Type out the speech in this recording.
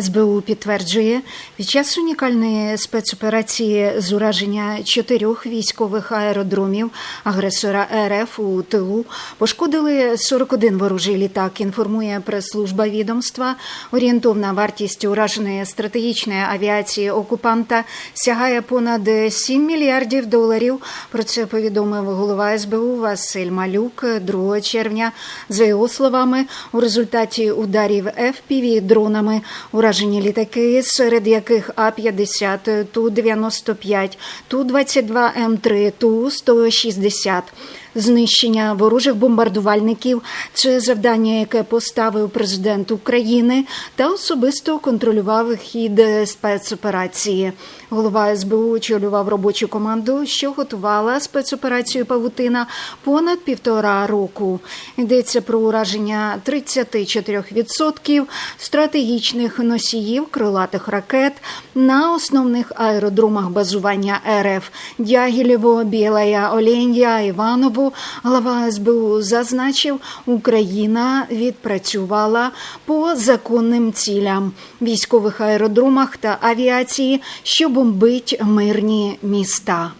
СБУ підтверджує, під час унікальної спецоперації з ураження чотирьох військових аеродромів агресора РФ у тилу пошкодили 41 ворожий літак. Інформує прес-служба відомства. Орієнтовна вартість ураженої стратегічної авіації окупанта сягає понад 7 мільярдів доларів. Про це повідомив голова СБУ Василь Малюк 2 червня. За його словами, у результаті ударів FPV дронами уражені літаки, серед яких А-50, Ту-95, Ту-22М3, Ту-160. Знищення ворожих бомбардувальників це завдання, яке поставив президент України та особисто контролював хід спецоперації. Голова СБУ очолював робочу команду, що готувала спецоперацію Павутина понад півтора року. Йдеться про ураження 34% стратегічних носіїв крилатих ракет на основних аеродромах базування РФ Дягілєво, Білая, Оленя, Іваново. Глава СБУ зазначив, Україна відпрацювала по законним цілям військових аеродромах та авіації, що бомбить мирні міста.